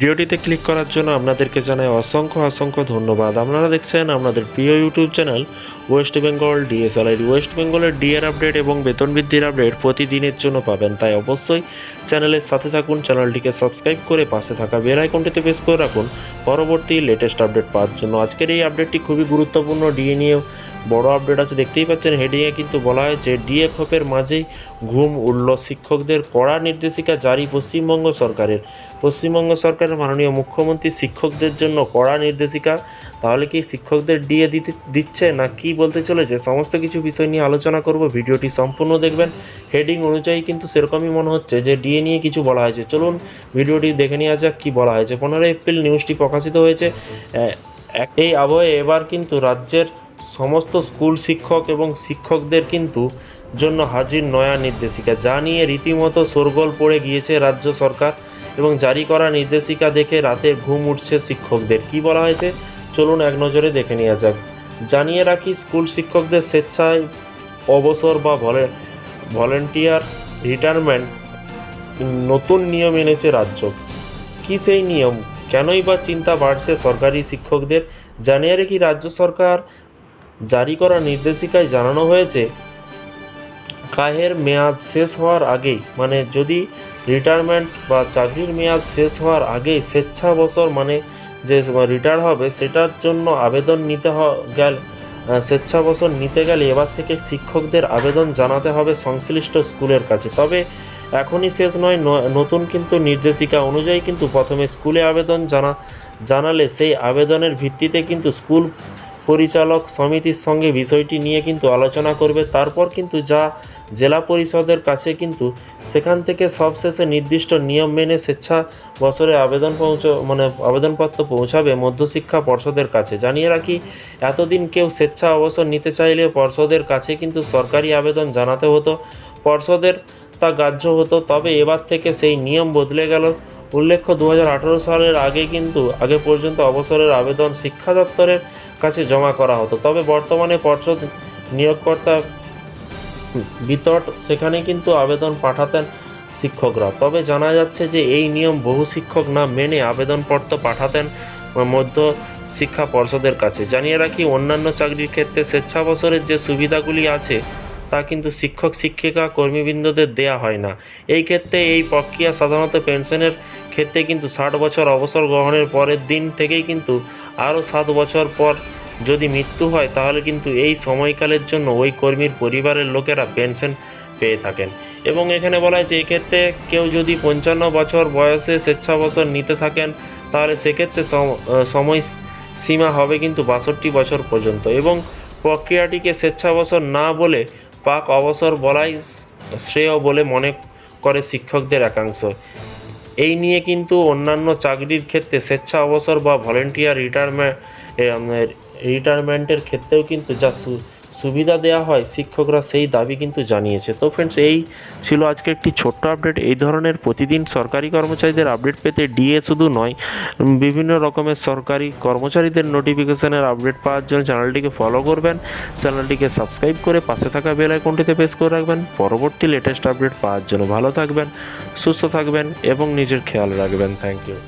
ভিডিওটিতে ক্লিক করার জন্য আপনাদেরকে জানাই অসংখ্য অসংখ্য ধন্যবাদ। আপনারা দেখছেন আপনাদের প্রিয় YouTube channel West Bengal DSLI West বেঙ্গলের ডিএর আপডেট এবং বেতন বৃদ্ধির আপডেট প্রতিদিনের জন্য পাবেন। তাই অবশ্যই চ্যানেলের সাথে থাকুন চ্যানেলটিকে সাবস্ক্রাইব করে পাশে থাকা বেল আইকনটিতে প্রেস করে রাখুন। পরবর্তী লেটেস্ট আপডেট পাওয়ার জন্য। আজকের এই আপডেটটি খুবই গুরুত্বপূর্ণ। ডিএ নিয়ে বড় আপডেট আছে, দেখতেই পাচ্ছেন, হেডিংয়ে কিন্তু বলা হয়েছে ডিএফএফের মাঝেই ঘুম উঠল। শিক্ষকদের কড়া নির্দেশিকা জারি পশ্চিমবঙ্গ সরকারের। পশ্চিমবঙ্গ সরকারের মাননীয় মুখ্যমন্ত্রী শিক্ষকদের জন্য কড়া নির্দেশিকা। তাহলে কি শিক্ষকদের ডিএ দিতে, দিচ্ছে না কি বলতে চলেছে? সমস্ত কিছু বিষয় নিয়ে আলোচনা করব, ভিডিওটি সম্পূর্ণ দেখবেন। হেডিং অনুযায়ী কিন্তু সেরকমই মনে হচ্ছে যে ডিএ নিয়ে কিছু বলা হয়েছে। চলুন, ভিডিওটি দেখে নেওয়া যাক কী বলা হয়েছে। পনেরোই এপ্রিল নিউজটি প্রকাশিত হয়েছে। এই আবহে এবার কিন্তু রাজ্যের সমস্ত স্কুল শিক্ষক এবং শিক্ষকদের কিন্তু জন্য হাজির নয়া নির্দেশিকা। যা নিয়ে রীতিমতো শোরগোল পড়ে গিয়েছে রাজ্য সরকার এবং জারি করা নির্দেশিকা দেখে রাতে ঘুম উঠছে শিক্ষকদের। কি বলা হয়েছে? চলুন এক নজরে দেখে নেওয়া যাক। জানিয়ে রাখি, স্কুল শিক্ষকদের স্বেচ্ছায় অবসর বা ভলে ভলেন্টিয়ার রিটায়ারমেন্ট নতুন নিয়ম এনেছে রাজ্য। কি সেই নিয়ম? কেনই বা চিন্তা বাড়ছে সরকারি শিক্ষকদের? জানিয়ে রাখি, রাজ্য সরকার জারি করা নির্দেশিকায় জানানো হয়েছে, কাহের মেয়াদ শেষ হওয়ার আগেই মানে যদি রিটায়ারমেন্ট বা চাকরির মেয়াদ শেষ হওয়ার আগেই স্বেচ্ছাবসর মানে যে রিটায়ার হবে, সেটার জন্য আবেদন নিতে গেল স্বেচ্ছাবসর নিতে গেলে এবার থেকে শিক্ষকদের আবেদন জানাতে হবে সংশ্লিষ্ট স্কুলের কাছে। তবে এখনই শেষ নয় নতুন কিন্তু নির্দেশিকা অনুযায়ী কিন্তু প্রথমে স্কুলে আবেদন জানা, জানালে সেই আবেদনের ভিত্তিতে কিন্তু স্কুল পরিচালক সমিতির সঙ্গে বিষয়টি নিয়ে কিন্তু আলোচনা করবে। তারপর কিন্তু যা জেলা পরিষদের কাছে কিন্তু সেখান থেকে সবশেষে নির্দিষ্ট নিয়ম মেনে স্বেচ্ছা বছরে আবেদন পৌঁছ মানে আবেদনপত্র পৌঁছাবে মধ্যশিক্ষা পর্ষদের কাছে। জানিয়ে রাখি, এতদিন কেউ স্বেচ্ছা অবসর নিতে চাইলে পর্ষদের কাছে কিন্তু সরকারি আবেদন জানাতে হতো। পর্ষদের তা গ্রাহ্য হতো, তবে এবার থেকে সেই নিয়ম বদলে গেল। উল্লেখ্য দু হাজার আঠেরো সালের আগে কিন্তু আগে পর্যন্ত অবসরের আবেদন শিক্ষা দপ্তরের কাছে জমা করা হতো। তবে বর্তমানে পর্ষদ নিয়োগকর্তা বিতট, সেখানে কিন্তু আবেদন পাঠাতেন শিক্ষকরা। তবে জানা যাচ্ছে যে এই নিয়ম বহু শিক্ষক না মেনে আবেদনপত্র পাঠাতেন মধ্য শিক্ষা পর্ষদের কাছে। জানিয়ে রাখি, অন্যান্য চাকরির ক্ষেত্রে স্বেচ্ছাবসরের যে সুবিধাগুলি আছে, তা কিন্তু শিক্ষক, শিক্ষিকা, কর্মীবৃন্দদের দেয়া হয় না। এই ক্ষেত্রে এই প্রক্রিয়া সাধারণত পেনশনের ক্ষেত্রে কিন্তু ষাট বছর অবসর গ্রহণের পরের দিন থেকেই কিন্তু আরও সাত বছর পর যদি মৃত্যু হয়, তাহলে কিন্তু এই সময়কালের জন্য ওই কর্মীর পরিবারের লোকেরা পেনশন পেয়ে থাকেন। এবং এখানে বলা হয়েছে, এক্ষেত্রে কেউ যদি পঞ্চান্ন বছর বয়সে স্বেচ্ছাবসর নিতে থাকেন, তাহলে সেক্ষেত্রে সম- সময় সীমা হবে কিন্তু বাষট্টি বছর পর্যন্ত। এবং প্রক্রিয়াটিকে স্বেচ্ছাবসর না বলে পাক অবসর বলাই শ্রেয় বলে মনে করে শিক্ষকদের একাংশ। এই নিয়ে কিন্তু অন্যান্য চাকরির ক্ষেত্রে স্বেচ্ছা অবসর বা ভলেন্টিয়ার রিটায়ারমেন্ট রিটায়ারমেন্টের ক্ষেত্রেও কিন্তু যা সুবিধা দেওয়া হয়, শিক্ষকরা সেই দাবি কিন্তু জানিয়েছে। তো ফ্রেন্ডস এই ছিল আজকে একটি ছোট্ট আপডেট এই ধরনের প্রতিদিন সরকারি কর্মচারীদের আপডেট পেতে ডিএ শুধু নয় বিভিন্ন রকমের সরকারি কর্মচারীদের নোটিফিকেশনের আপডেট পাওয়ার জন্য চ্যানেলটিকে ফলো করবেন। চ্যানেলটিকে সাবস্ক্রাইব করে পাশে থাকা বেল আইকনটিতে প্রেস করে রাখবেন। পরবর্তী লেটেস্ট আপডেট পাওয়ার জন্য ভালো থাকবেন, সুস্থ থাকবেন এবং নিজের খেয়াল রাখবেন। Thank you